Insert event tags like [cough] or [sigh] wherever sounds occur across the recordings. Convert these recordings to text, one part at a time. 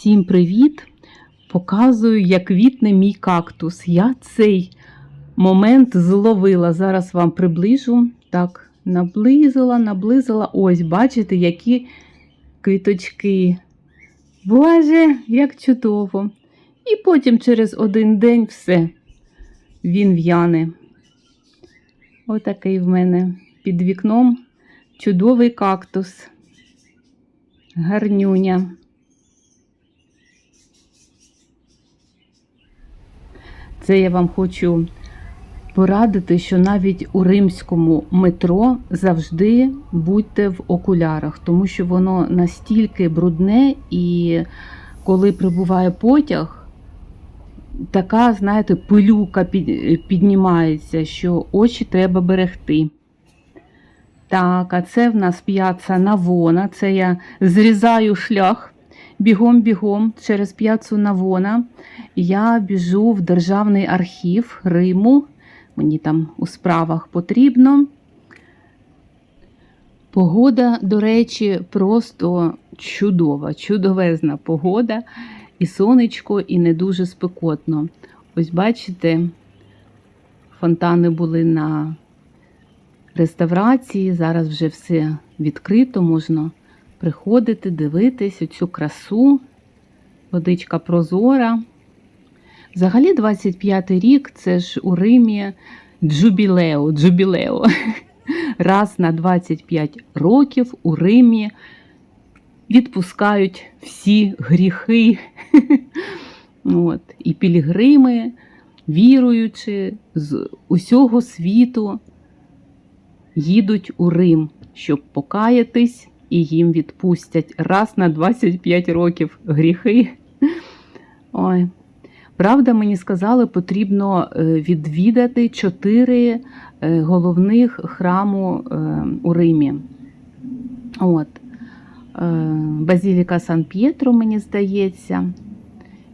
Всім привіт! Показую, як квітне мій кактус. Я цей момент зловила. Зараз вам приближу. Так, наблизила, наблизила. Ось, бачите, які квіточки. Боже, як чудово! І потім через один день все, він в'яне. Отакий в мене під вікном чудовий кактус. Гарнюня. Це я вам хочу порадити, що навіть у римському метро завжди будьте в окулярах, тому що воно настільки брудне, і коли прибуває потяг, така, знаєте, пилюка піднімається, що очі треба берегти. Так, а це в нас п'яца Навона. Це я зрізаю шлях бігом-бігом через п'яцу Навона. Я біжу в Державний архів Риму. Мені там у справах потрібно. Погода, до речі, просто чудова, чудовезна погода. І сонечко, і не дуже спекотно. Ось бачите, фонтани були на реставрації. Зараз вже все відкрито, можна приходити, дивитись оцю красу. Водичка прозора. Взагалі, 25-й рік це ж у Римі джубілео, джубілео. [laughs] Раз на 25 років у Римі відпускають всі гріхи. [laughs] От. І пілігрими, віруючи з усього світу, їдуть у Рим, щоб покаятись, і їм відпустять раз на 25 років гріхи. Ой. Правда, мені сказали, потрібно е, відвідати чотири е, головних храму е, у Римі. От. Базіліка Сан П'єтро, мені здається.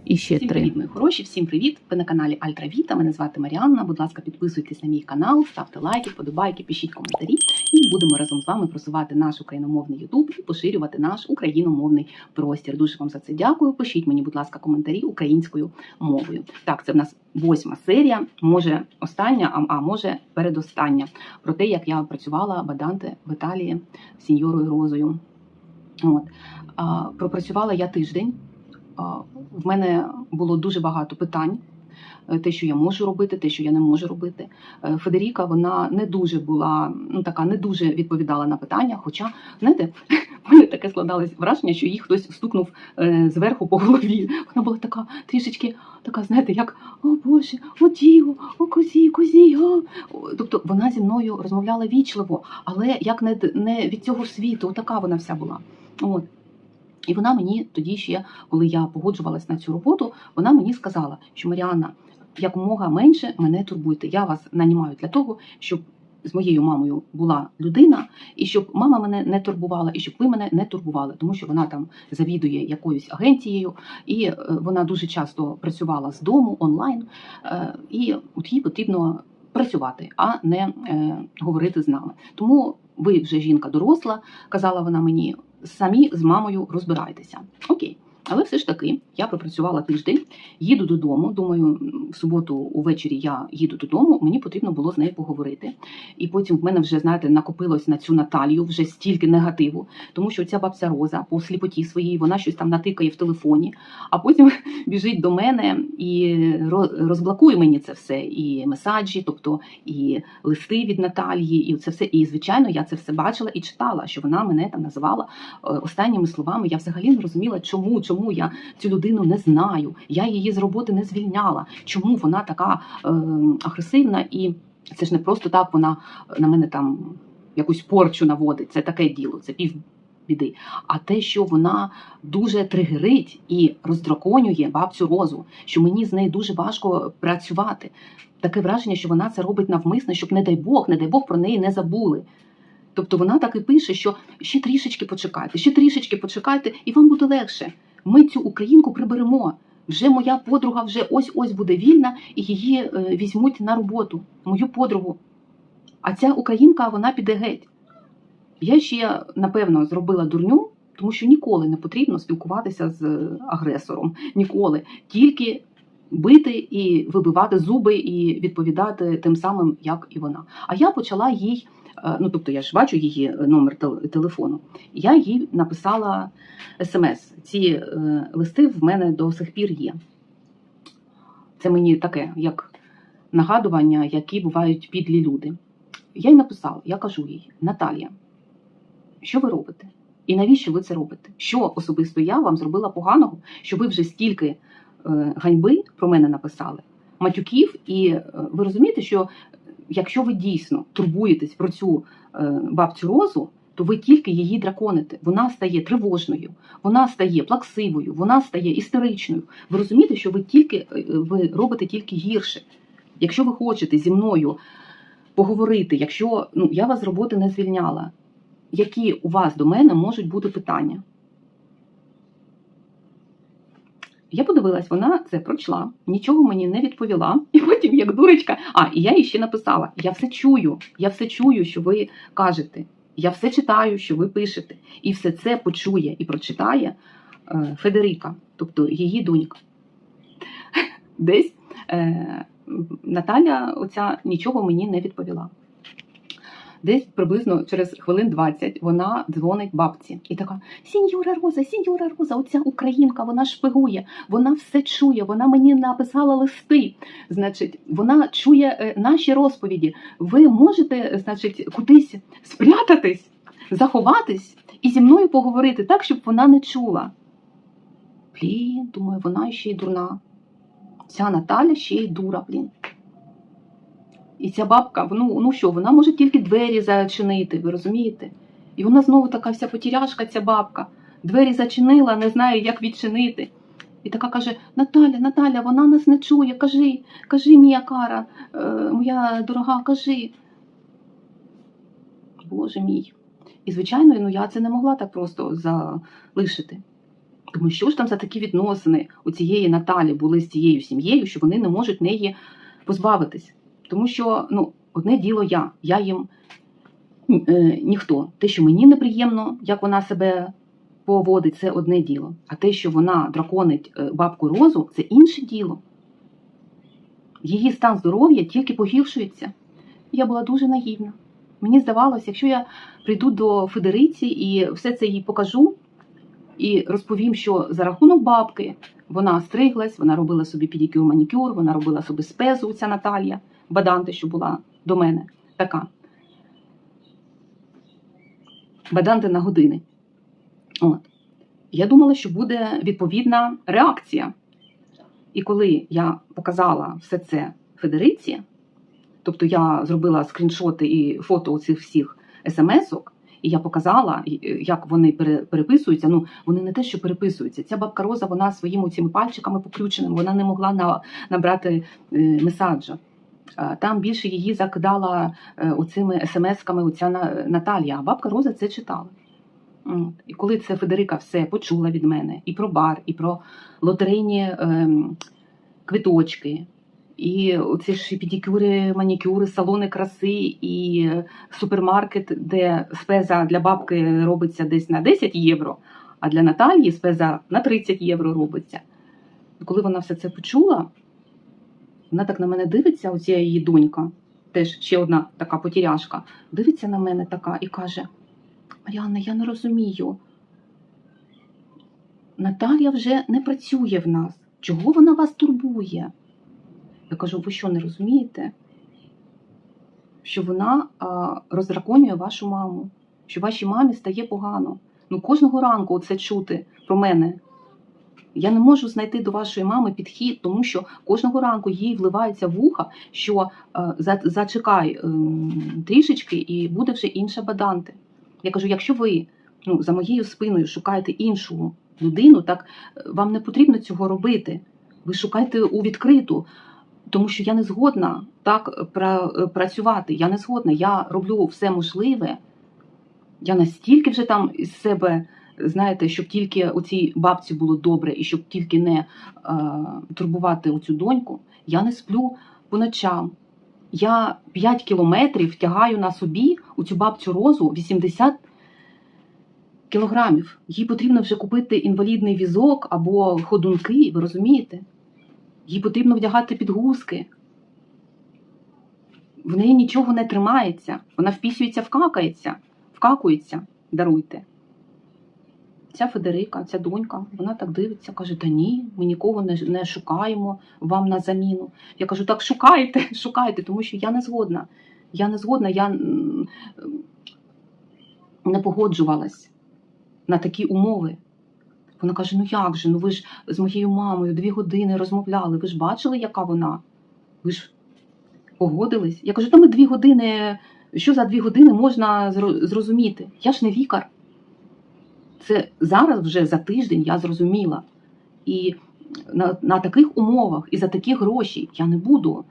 І ще Всім три. привіт, мої хороші, всім привіт! Ви на каналі Альтра Віта. Мене звати Маріанна. Будь ласка, підписуйтесь на мій канал, ставте лайки, вподобайки, пишіть коментарі. І будемо разом з вами просувати наш україномовний Ютуб і поширювати наш україномовний простір. Дуже вам за це дякую. Пишіть мені, будь ласка, коментарі українською мовою. Так, це в нас восьма серія, може остання, а, може передостання. Про те, як я працювала баданте в Італії з сіньорою Розою. От. Пропрацювала я тиждень. В мене було дуже багато питань. Е, Те, що я можу робити, те, що я не можу робити. Е, Федеріка вона не дуже була, ну така не дуже відповідала на питання. Хоча, знаєте, [laughs] в мене таке складалось враження, що їй хтось стукнув е, зверху по голові. Вона була така трішечки, така, знаєте, як о Боже, о Діо, о козі, козі. О, Тобто вона зі мною розмовляла вічливо, але як не, не від цього світу, така вона вся була. От. І вона мені тоді ще, коли я погоджувалась на цю роботу, вона мені сказала, що Маріанна, якомога менше мене турбуйте. Я вас нанімаю для того, щоб з моєю мамою була людина, і щоб мама мене не турбувала, і щоб ви мене не турбували, тому що вона там завідує якоюсь агенцією, і е, вона дуже часто працювала з дому онлайн, е, і от їй потрібно працювати, а не е, говорити з нами. Тому ви вже жінка доросла, казала вона мені, самі з мамою розбирайтеся. Окей. Але все ж таки я пропрацювала тиждень, їду додому. Думаю, в суботу увечері я їду додому. Мені потрібно було з нею поговорити. І потім в мене вже знаєте накопилось на цю Наталію вже стільки негативу, тому що ця бабця Роза по сліпоті своїй вона щось там натикає в телефоні, а потім [laughs] біжить до мене і ро- розблокує мені це все, і месаджі, тобто і листи від Наталії, і це все. І звичайно, я це все бачила і читала, що вона мене там називала е, останніми словами. Я взагалі не розуміла, чому, чому я цю людину не знаю. Я її з роботи не звільняла. Чому вона така е, агресивна і це ж не просто так вона на мене там якусь порчу наводить. Це таке діло, це пів біди. А те, що вона дуже тригерить і роздраконює бабцю розу, що мені з нею дуже важко працювати. Таке враження, що вона це робить навмисно, щоб, не дай Бог, не дай Бог про неї не забули. Тобто вона так і пише, що ще трішечки почекайте, ще трішечки почекайте, і вам буде легше. Ми цю українку приберемо. Вже моя подруга вже ось ось буде вільна, і її е, візьмуть на роботу, мою подругу. А ця українка вона піде геть. Я ще напевно зробила дурню, Тому що ніколи не потрібно спілкуватися з агресором. Ніколи. Тільки бити і вибивати зуби, і відповідати тим самим, як і вона. А я почала їй, ну тобто я ж бачу її номер телефону. Я їй написала смс. Ці е, листи в мене до сих пір є. Це мені таке, як нагадування, які бувають підлі люди. Я їй написала, я кажу їй, Наталія, що ви робите? І навіщо ви це робите? Що особисто я вам зробила поганого, що ви вже стільки е, ганьби про мене написали, матюків, і е, ви розумієте, що якщо ви дійсно турбуєтесь про цю е, бабцю розу, то ви тільки її драконите. Вона стає тривожною, вона стає плаксивою, вона стає істеричною. Ви розумієте, що ви тільки е, ви робите тільки гірше. Якщо ви хочете зі мною поговорити, якщо ну я вас з роботи не звільняла, які у вас до мене можуть бути питання? Я подивилась, вона це прочла, нічого мені не відповіла. [laughs] І потім, як дурочка, а і я їй ще написала: я все чую, я все чую, що ви кажете. Я все читаю, що ви пишете, і все це почує і прочитає е, Федерика, тобто її донька. [laughs] Десь е, Наталя оця нічого мені не відповіла. Десь приблизно через хвилин 20 вона дзвонить бабці і така: Сіньора Роза, сіньора Роза, оця українка, вона шпигує, вона все чує, вона мені написала листи. Значить, вона чує е, наші розповіді. Ви можете, значить, кудись спрятатись, заховатись і зі мною поговорити так, щоб вона не чула. Блін, думаю, вона ще й дурна. Ця Наталя ще й дура, блін. І ця бабка, ну, ну що, вона може тільки двері зачинити, ви розумієте? І вона знову така вся потіряшка, ця бабка. Двері зачинила, не знає, як відчинити. І така каже: Наталя, Наталя, вона нас не чує. Кажи, кажи, мія кара, е, моя дорога, кажи. Боже мій. І, звичайно, ну я це не могла так просто залишити. Тому що ж там за такі відносини у цієї Наталі були з цією сім'єю, що вони не можуть неї позбавитись. Тому що ну, одне діло я, я їм е, ніхто. Те, що мені неприємно, як вона себе поводить, це одне діло. А те, що вона драконить е, бабку розу, це інше діло. Її стан здоров'я тільки погіршується. Я була дуже наївна. Мені здавалося, якщо я прийду до Федериці і все це їй покажу, і розповім, що за рахунок бабки вона стриглась, вона робила собі педикюр, манікюр, вона робила собі спезу, ця Наталія Баданти, що була до мене така. Баданти на години. От. Я думала, що буде відповідна реакція. І коли я показала все це Федериці, тобто я зробила скріншоти і фото цих всіх смс-ок, і я показала, як вони пере- переписуються. Ну, вони не те, що переписуються. Ця бабка Роза, вона своїми цими пальчиками покрюченими, вона не могла набрати е, месаджа. Там більше її закидала е, оцими смс-ками оця Наталія, а бабка Роза це читала. І коли це Федерика все почула від мене і про бар, і про лотерейні ем, квиточки, і оці ж педикюри, манікюри, салони краси, і супермаркет, де спеза для бабки робиться десь на 10 євро, а для Наталії спеза на 30 євро робиться. Коли вона все це почула, вона так на мене дивиться, оця її донька, теж ще одна така потіряшка, дивиться на мене така і каже: Маріанна, я не розумію. Наталія вже не працює в нас. Чого вона вас турбує? Я кажу, ви що не розумієте? Що вона а, роздраконює вашу маму, що вашій мамі стає погано. Ну, кожного ранку це чути про мене. Я не можу знайти до вашої мами підхід, тому що кожного ранку їй вливається в уха, що е, зачекай ем, трішечки і буде вже інша баданти. Я кажу, якщо ви ну, за моєю спиною шукаєте іншу людину, так е, вам не потрібно цього робити. Ви шукайте у відкриту, тому що я не згодна так е, працювати. Я не згодна. Я роблю все можливе. Я настільки вже там із себе, знаєте, щоб тільки у цій бабці було добре і щоб тільки не е, турбувати оцю доньку, я не сплю по ночам. Я 5 кілометрів тягаю на собі у цю бабцю розу 80 кілограмів. Їй потрібно вже купити інвалідний візок або ходунки, ви розумієте? Їй потрібно вдягати підгузки. В неї нічого не тримається. Вона впісюється, вкакається, вкакується, даруйте. Ця Федерика, ця донька, вона так дивиться, каже: Та ні, ми нікого не, не шукаємо вам на заміну. Я кажу, так шукайте, [laughs] шукайте, тому що я не згодна. Я не згодна, я не погоджувалась на такі умови. Вона каже: Ну як же? Ну ви ж з моєю мамою дві години розмовляли. Ви ж бачили, яка вона? Ви ж погодились? Я кажу, та ми дві години. Що за дві години можна зрозуміти? Я ж не лікар. Це зараз вже за тиждень я зрозуміла. І на, на таких умовах і за такі гроші я не буду.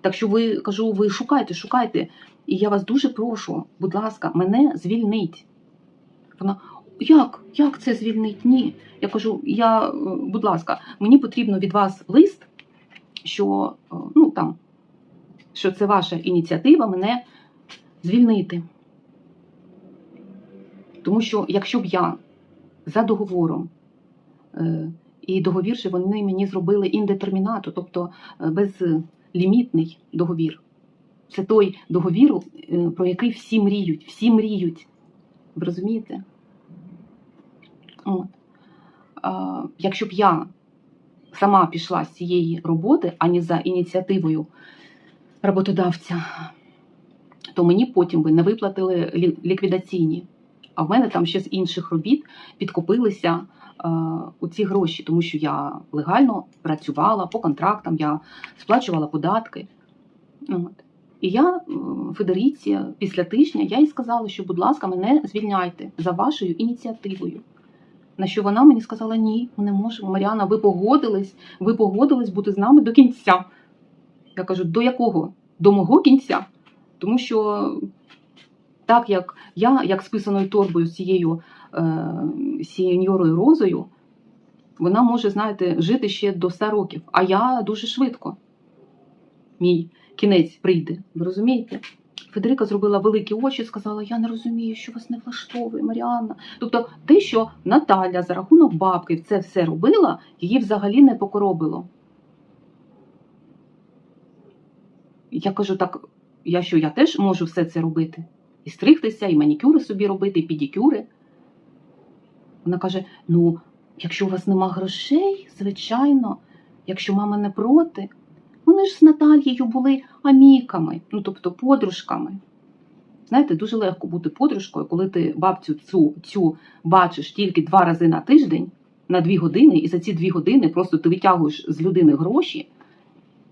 Так що ви кажу, ви шукайте, шукайте. І я вас дуже прошу, будь ласка, мене звільнить. Вона, як? Як це звільнить? Ні. Я кажу, я, будь ласка, мені потрібно від вас лист, що е, ну там, що це ваша ініціатива мене звільнити. Тому що якщо б я за договором, е, і договір же вони мені зробили індетермінату, тобто е, безлімітний договір. Це той договір, е, про який всі мріють, всі мріють. Ви розумієте? От. А, якщо б я сама пішла з цієї роботи, а не за ініціативою роботодавця, то мені потім би не виплатили ліквідаційні. А в мене там ще з інших робіт підкопилися е, у ці гроші, тому що я легально працювала по контрактам, я сплачувала податки. От. І я Федеріці після тижня я їй сказала, що, будь ласка, мене звільняйте за вашою ініціативою. На що вона мені сказала: ні, ми не можемо. Маріана, ви погодились, ви погодились бути з нами до кінця. Я кажу, до якого? До мого кінця. Тому що так як я, як з писаною торбою цією е, сіньорою розою, вона може, знаєте, жити ще до 100 років, а я дуже швидко. Мій кінець прийде. Ви розумієте? Федерика зробила великі очі, сказала: Я не розумію, що вас не влаштовує, Маріанна. Тобто, те, що Наталя за рахунок бабки це все робила, її взагалі не покоробило. Я кажу, так, я що, я теж можу все це робити? І стригтися, і манікюри собі робити, і педикюри. Вона каже: ну, якщо у вас нема грошей, звичайно, якщо мама не проти, вони ж з Наталією були аміками, ну тобто подружками. Знаєте, дуже легко бути подружкою, коли ти бабцю цю, цю бачиш тільки два рази на тиждень на дві години, і за ці дві години просто ти витягуєш з людини гроші.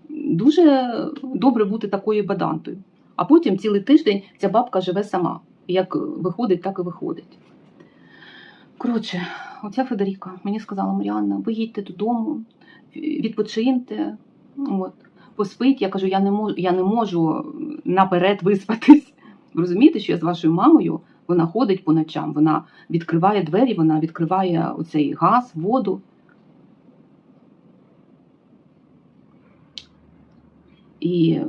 Дуже добре бути такою бадантою. А потім цілий тиждень ця бабка живе сама. Як виходить, так і виходить. Коротше, оця Федеріка мені сказала Маріанна, ви їдьте додому, відпочиньте, от, поспить. Я кажу, я не можу, я не можу наперед виспатись. Розумієте, що я з вашою мамою вона ходить по ночам, вона відкриває двері, вона відкриває оцей газ, воду. І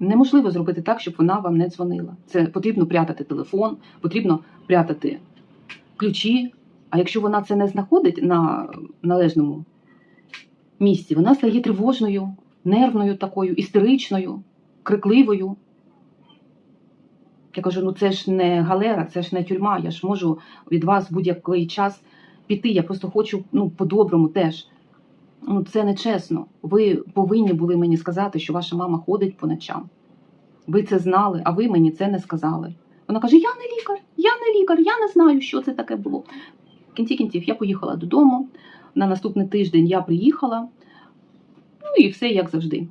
неможливо зробити так, щоб вона вам не дзвонила. Це потрібно прятати телефон, потрібно прятати ключі. А якщо вона це не знаходить на належному місці, вона стає тривожною, нервною такою, істеричною, крикливою. Я кажу: ну це ж не галера, це ж не тюрма. Я ж можу від вас будь-який час піти. Я просто хочу ну, по-доброму теж. Ну, це не чесно. Ви повинні були мені сказати, що ваша мама ходить по ночам. Ви це знали, а ви мені це не сказали. Вона каже: Я не лікар, я не лікар, я не знаю, що це таке було. Кінці кінців я поїхала додому. На наступний тиждень я приїхала. Ну і все як завжди.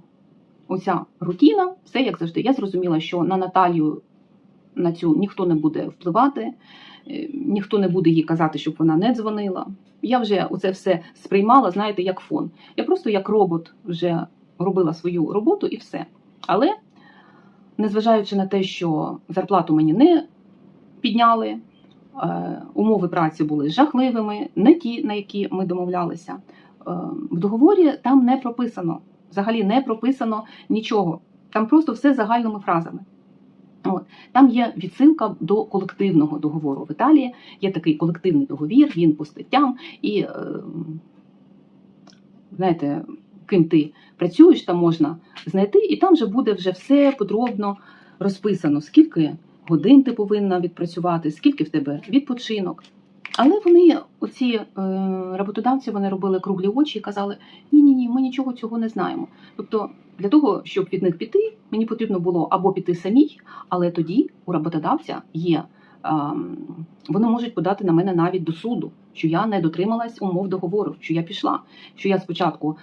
Оця рутіна, все як завжди. Я зрозуміла, що на Наталію на цю ніхто не буде впливати, е, ніхто не буде їй казати, щоб вона не дзвонила. Я вже оце все сприймала, знаєте, як фон. Я просто як робот вже робила свою роботу і все. Але, незважаючи на те, що зарплату мені не підняли, е, умови праці були жахливими, не ті, на які ми домовлялися. е, В договорі там не прописано, взагалі не прописано нічого. Там просто все загальними фразами. От. Там є відсилка до колективного договору в Італії. Є такий колективний договір, він по статтям. І е, знаєте, ким ти працюєш, там можна знайти, і там вже буде вже все подробно розписано, скільки годин ти повинна відпрацювати, скільки в тебе відпочинок. Але вони, оці е, роботодавці, вони робили круглі очі і казали: ні, ні, ми нічого цього не знаємо. Тобто, для того, щоб від них піти, мені потрібно було або піти самій, але тоді у роботодавця є. вони можуть подати на мене навіть до суду, що я не дотрималась умов договору, що я пішла, що я спочатку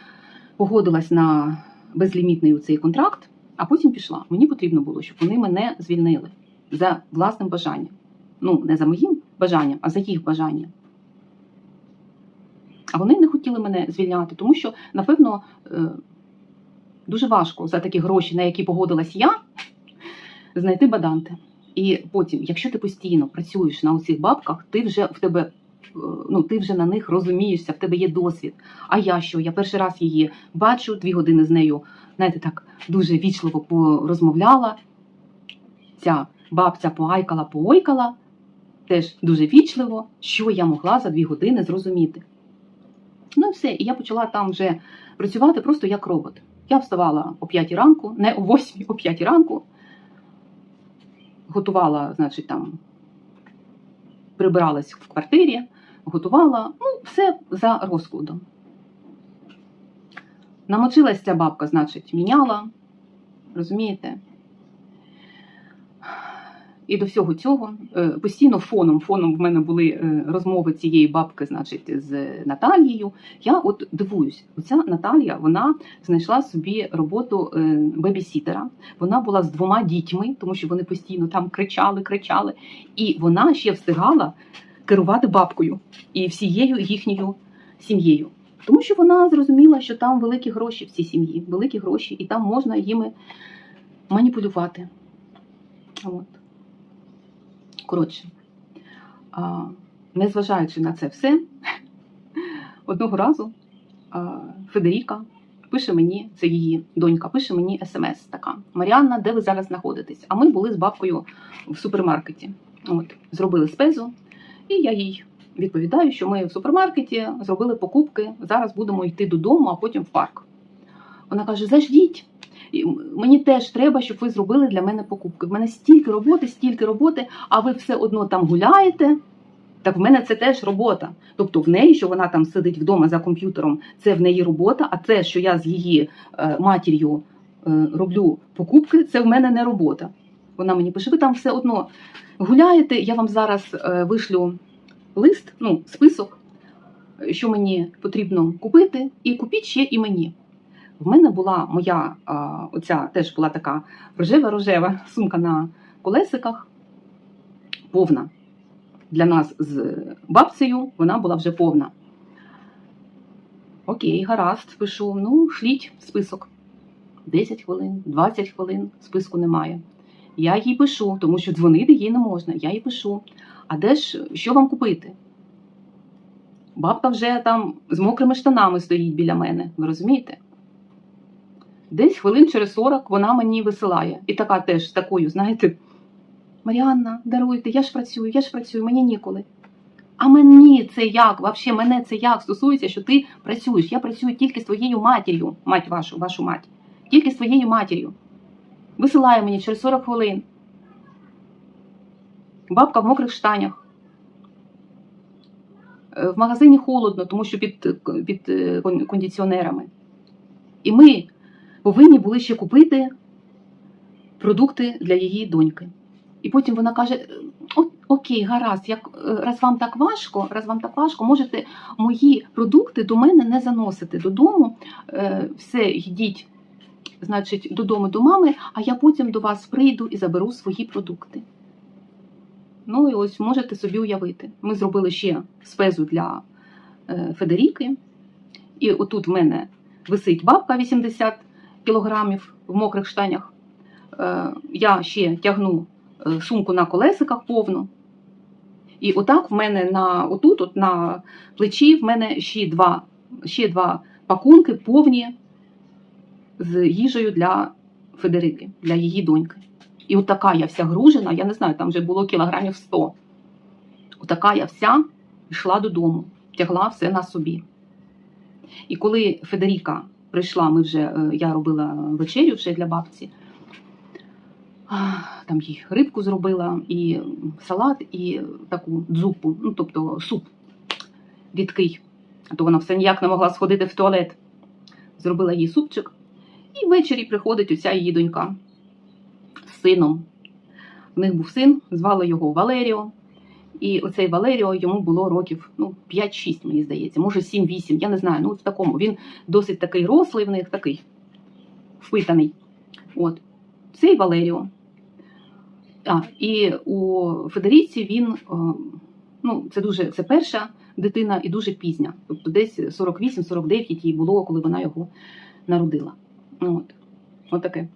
погодилась на безлімітний цей контракт, а потім пішла. Мені потрібно було, щоб вони мене звільнили за власним бажанням. Ну, не за моїм бажанням, а за їх бажанням. А вони не хотіли мене звільняти, тому що, напевно, е, дуже важко за такі гроші, на які погодилась я, знайти баданти. І потім, якщо ти постійно працюєш на оцих бабках, ти вже в тебе. е, Ну, ти вже на них розумієшся, в тебе є досвід. А я що? Я перший раз її бачу, дві години з нею, знаєте, так дуже вічливо порозмовляла. Ця бабця поайкала, поойкала, теж дуже вічливо, що я могла за дві години зрозуміти. Ну і все, і я почала там вже працювати просто як робот. Я вставала о 5 ранку, не о 8, о 5 ранку, готувала, значить, там, прибиралась в квартирі, готувала, ну, все за розкладом. Намочилась ця бабка, значить, міняла, розумієте? І до всього цього е, постійно фоном, фоном в мене були е, розмови цієї бабки, значить, з Наталією. Я от дивуюсь, оця Наталія вона знайшла собі роботу е, бебісітера. Вона була з двома дітьми, тому що вони постійно там кричали, кричали, і вона ще встигала керувати бабкою і всією їхньою сім'єю. Тому що вона зрозуміла, що там великі гроші в цій сім'ї, великі гроші, і там можна їми маніпулювати. От. Коротше, незважаючи на це все, [laughs] одного разу Федеріка пише мені, це її донька, пише мені смс така: Маріанна, де ви зараз знаходитесь? А ми були з бабкою в супермаркеті. От, зробили спезу, і я їй відповідаю, що ми в супермаркеті зробили покупки. Зараз будемо йти додому, а потім в парк. Вона каже: Заждіть. Мені теж треба, щоб ви зробили для мене покупки. В мене стільки роботи, стільки роботи, а ви все одно там гуляєте. Так в мене це теж робота. Тобто в неї, що вона там сидить вдома за комп'ютером, це в неї робота, а це, що я з її е, матір'ю е, роблю покупки, це в мене не робота. Вона мені пише: ви там все одно гуляєте, я вам зараз е, вишлю лист, ну, список, що мені потрібно купити, і купіть ще і мені. В мене була моя оця теж була така рожева-рожева сумка на колесиках, повна. Для нас з бабцею вона була вже повна. Окей, гаразд, пишу. Ну, шліть список. 10 хвилин, 20 хвилин, списку немає. Я їй пишу, тому що дзвонити їй не можна. Я їй пишу. А де ж що вам купити? Бабка вже там з мокрими штанами стоїть біля мене. Ви розумієте? Десь хвилин через 40 вона мені висилає. І така теж такою, знаєте, Маріанна, даруйте, я ж працюю, я ж працюю, мені ніколи. А мені це як? Вообще мене це як стосується, що ти працюєш. Я працюю тільки з твоєю матір'ю, мать вашу, вашу мать, тільки з твоєю матір'ю. Висилає мені через 40 хвилин. Бабка в мокрих штанях. Е, В магазині холодно, тому що під, під е, кондиціонерами. І ми повинні були ще купити продукти для її доньки. І потім вона каже: окей, гаразд, як е, раз вам так важко, раз вам так важко, можете мої продукти до мене не заносити додому. Е, все, йдіть, значить, додому до мами, а я потім до вас прийду і заберу свої продукти. Ну і ось можете собі уявити. Ми зробили ще спезу для е, Федеріки. І отут в мене висить бабка 80 кілограмів в мокрих штанях. Е, я ще тягну е, сумку на колесиках повну. І отак в мене на отут, от на плечі, в мене ще два, ще два пакунки повні з їжею для Федерики, для її доньки. І от така я вся гружена, я не знаю, там вже було кілограмів 100. Отака я вся йшла додому, тягла все на собі. І коли Федеріка прийшла, ми вже, е, я робила вечерю вже для бабці, там їй рибку зробила, і салат, і таку дзупу, ну тобто суп рідкий. А то вона все ніяк не могла сходити в туалет. Зробила їй супчик. І ввечері приходить оця її донька з сином. В них був син, звали його Валеріо. І оцей Валеріо йому було років ну, 5-6, мені здається, може 7-8, я не знаю. Ну, в такому. Він досить такий рослий в них, такий впитаний. От. Цей Валеріо. А, і у Федеріці він, е, ну, це дуже це перша дитина і дуже пізня. Тобто десь 48-49 їй було, коли вона його народила. От. От таке.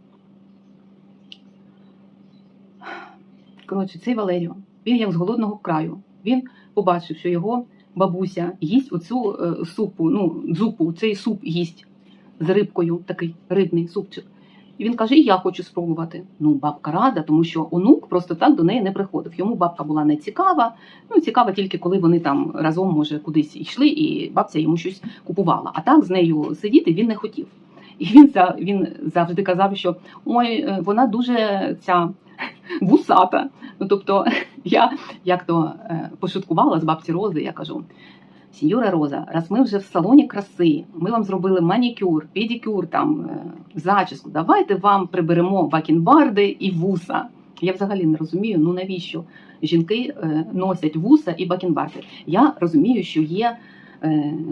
Коротше, цей Валеріо, він як з голодного краю. Він побачив, що його бабуся їсть оцю е, супу, ну, дзупу, цей суп їсть з рибкою, такий рибний супчик. І він каже: І я хочу спробувати. Ну, бабка рада, тому що онук просто так до неї не приходив. Йому бабка була не цікава. Ну, цікава тільки коли вони там разом, може, кудись йшли, і бабця йому щось купувала. А так з нею сидіти він не хотів. І він він завжди казав, що ой, е, вона дуже ця вусата. Ну тобто, [laughs] я як то е, пошуткувала з бабці Рози, я кажу. Сіньора Роза, раз ми вже в салоні краси, ми вам зробили манікюр, педикюр, там е, зачіску. Давайте вам приберемо бакенбарди і вуса. Я взагалі не розумію, ну навіщо жінки е, носять вуса і бакенбарди. Я розумію, що є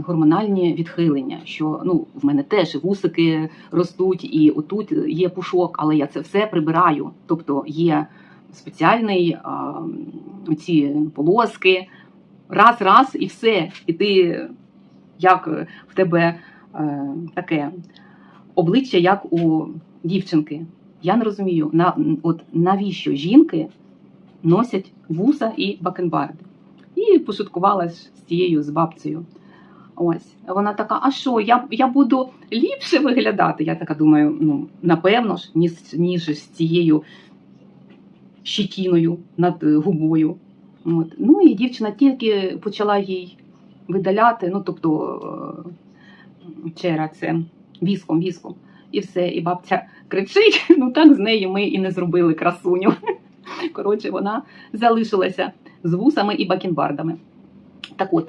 гормональні відхилення, що ну в мене теж вусики ростуть, і отут є пушок, але я це все прибираю. Тобто є спеціальний ці полоски раз, раз і все. І ти як е, в тебе е, таке обличчя, як у дівчинки. Я не розумію, на, от навіщо жінки носять вуса і бакенбарди. І пошуткувала з цією з бабцею. Ось вона така: а що, я, я буду ліпше виглядати? Я така думаю, ну напевно ж, ніж, ніж з цією щетіною над е, губою. От. Ну і дівчина тільки почала їй видаляти, ну тобто е, чера це віском, віском. І все, і бабця кричить: [laughs] ну так з неї ми і не зробили красуню. [laughs] Коротше, вона залишилася з вусами і бакенбардами. Так от,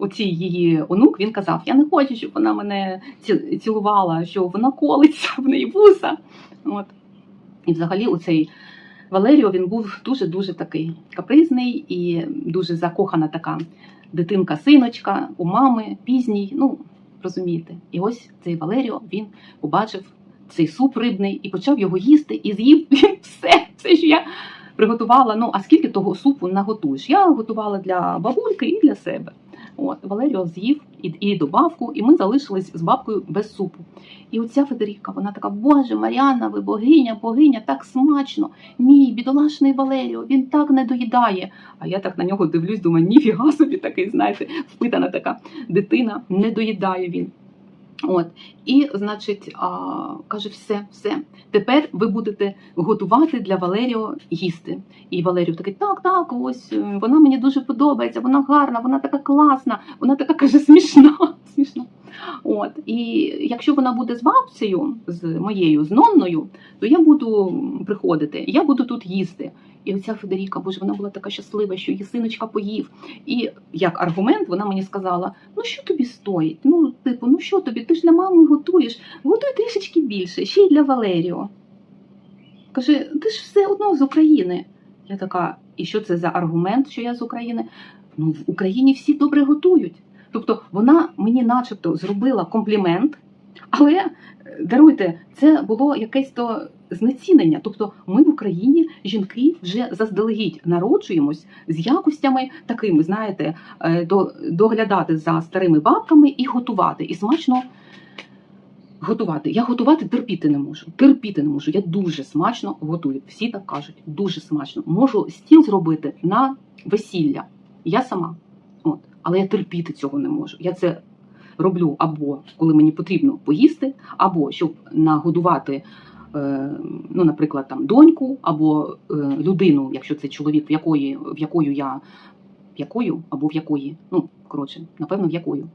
оцій її онук він казав: Я не хочу, щоб вона мене цілувала, що вона колиться в неї вуса. От. І взагалі, оцей Валеріо він був дуже-дуже такий капризний і дуже закохана така дитинка-синочка у мами, пізній. Ну, розумієте. І ось цей Валеріо він побачив цей суп рибний і почав його їсти, і з'їв [laughs] все, все, що я приготувала. Ну, а скільки того супу наготуєш? Я готувала для бабульки і для себе. От, Валеріо з'їв і, і добавку, і ми залишились з бабкою без супу. І оця Федеріка, вона така, Боже, Маріанна, ви богиня, богиня, так смачно. Мій бідолашний Валеріо, він так не доїдає. А я так на нього дивлюсь, думаю, ніфіга собі такий, знаєте, впитана така дитина, не доїдає він. От, і, значить, а, каже, все, все. Тепер ви будете готувати для Валеріо їсти. І Валеріо такий, так, так, ось е, вона мені дуже подобається, вона гарна, вона така класна, вона така каже, смішна. [laughs] смішна. От, і якщо вона буде з бабцею, з моєю, з Нонною, то я буду приходити, я буду тут їсти. І оця Федеріка, боже, вона була така щаслива, що її синочка поїв. І як аргумент вона мені сказала: ну що тобі стоїть? Ну, типу, ну що тобі? Ти ж для мами готуєш, готуй трішечки більше, ще й для Валеріо. Каже, ти ж все одно з України. Я така, і що це за аргумент, що я з України? Ну, в Україні всі добре готують. Тобто вона мені, начебто, зробила комплімент, але е, даруйте, це було якесь то знецінення. Тобто, ми в Україні жінки вже заздалегідь народжуємось з якостями такими, знаєте, е, доглядати за старими бабками і готувати, і смачно. Готувати. Я готувати терпіти не можу. Терпіти не можу. Я дуже смачно готую. Всі так кажуть, дуже смачно. Можу стіл зробити на весілля. Я сама. От. Але я терпіти цього не можу. Я це роблю або коли мені потрібно поїсти, або щоб нагодувати ну, наприклад, там доньку або е, людину, якщо це чоловік, в якої в якою я в якою або в якої, ну коротше, напевно, в якою.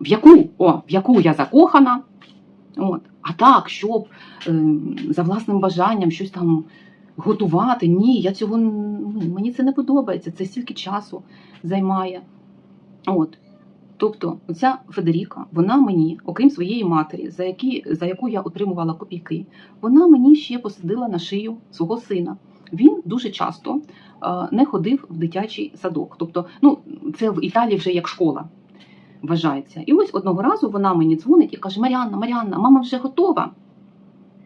В яку, о, в яку я закохана. От. А так, щоб е, за власним бажанням щось там готувати. Ні, я цього ну, мені це не подобається. Це стільки часу займає. От. Тобто, ця Федеріка, вона мені, окрім своєї матері, за, які, за яку я отримувала копійки, вона мені ще посадила на шию свого сина. Він дуже часто е, не ходив в дитячий садок. Тобто, ну, це в Італії вже як школа вважається. І ось одного разу вона мені дзвонить і каже: Маріанна, Маріанна, мама вже готова.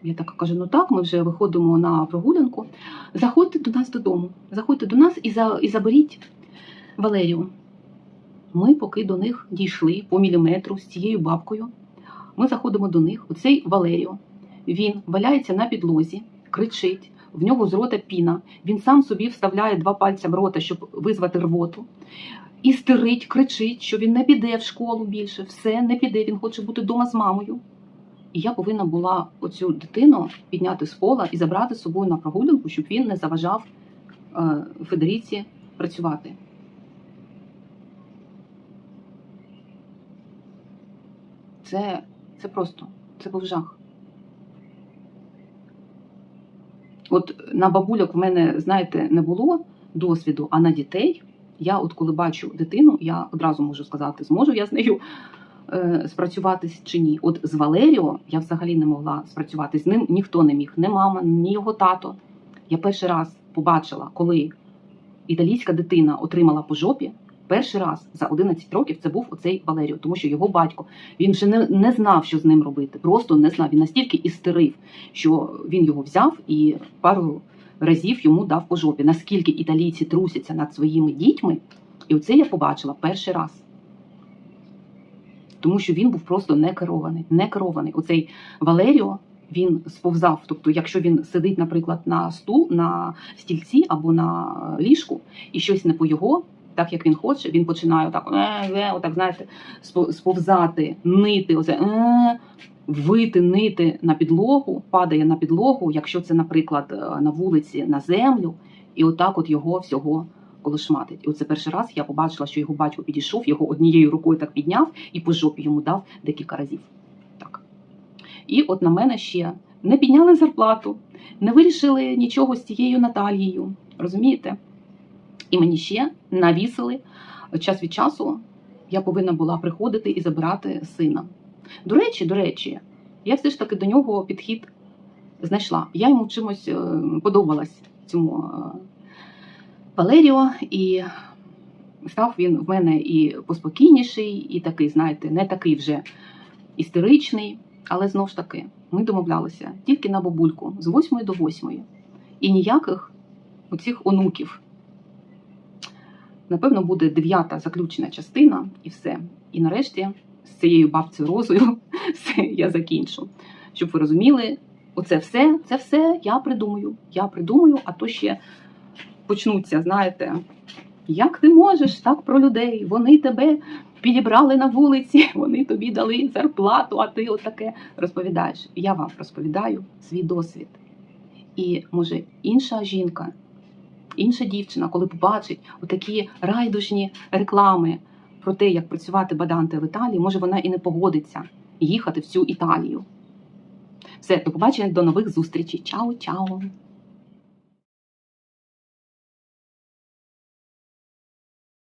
Я так кажу: ну так, ми вже виходимо на прогулянку. Заходьте до нас додому. Заходьте до нас і, за, і заберіть Валерію. Ми, поки до них дійшли по міліметру з цією бабкою, ми заходимо до них. Оцей Валеріо. Він валяється на підлозі, кричить, в нього з рота піна. Він сам собі вставляє два пальця в рота, щоб визвати рвоту. І стерить, кричить, що він не піде в школу більше, все не піде, він хоче бути вдома з мамою. І я повинна була оцю дитину підняти з пола і забрати з собою на прогулянку, щоб він не заважав е, Федеріці працювати. Це, це просто, це був жах. От на бабуляк в мене, знаєте, не було досвіду, а на дітей я, от коли бачу дитину, я одразу можу сказати, зможу я з нею е, спрацюватись чи ні. От з Валеріо я взагалі не могла спрацювати. З ним ніхто не міг, ні мама, ні його тато. Я перший раз побачила, коли італійська дитина отримала по жопі. Перший раз за 11 років це був оцей Валеріо, тому що його батько він вже не, не знав, що з ним робити. Просто не знав. Він настільки істерив, що він його взяв і пару разів йому дав по жопі. Наскільки італійці трусяться над своїми дітьми, і оце я побачила перший раз. Тому що він був просто не керований. Не керований. Оцей Валеріо він сповзав. Тобто, якщо він сидить, наприклад, на стул, на стільці або на ліжку, і щось не по його, так як він хоче, він починає отак, е, е, отак, знаєте, сповзати, нити, оце, е, вити, нити на підлогу, падає на підлогу, якщо це, наприклад, е, на вулиці на землю, і отак от його всього колошматить. І оце перший раз я побачила, що його батько підійшов, його однією рукою так підняв і по жопі йому дав декілька разів. Так. І от на мене ще не підняли зарплату, не вирішили нічого з цією Наталією. Розумієте? І мені ще навісили час від часу. Я повинна була приходити і забирати сина. До речі, до речі, я все ж таки до нього підхід знайшла. Я йому чимось е, подобалась цьому е, Валеріо, і став він в мене і поспокійніший, і такий, знаєте, не такий вже істеричний. Але знову ж таки, ми домовлялися тільки на бабульку з 8 до 8. І ніяких оцих онуків. Напевно, буде дев'ята заключена частина, і все. І нарешті з цією бабцею розою [laughs] все я закінчу. Щоб ви розуміли, оце все, це все я придумаю. Я придумаю, а то ще почнуться, знаєте, як ти можеш так про людей? Вони тебе підібрали на вулиці, [laughs] вони тобі дали зарплату, а ти отаке розповідаєш. Я вам розповідаю свій досвід. І може інша жінка, інша дівчина, коли побачить отакі райдужні реклами про те, як працювати баданте в Італії, може вона і не погодиться їхати в цю Італію. Все, до побачення, до нових зустрічей. Чао, чао!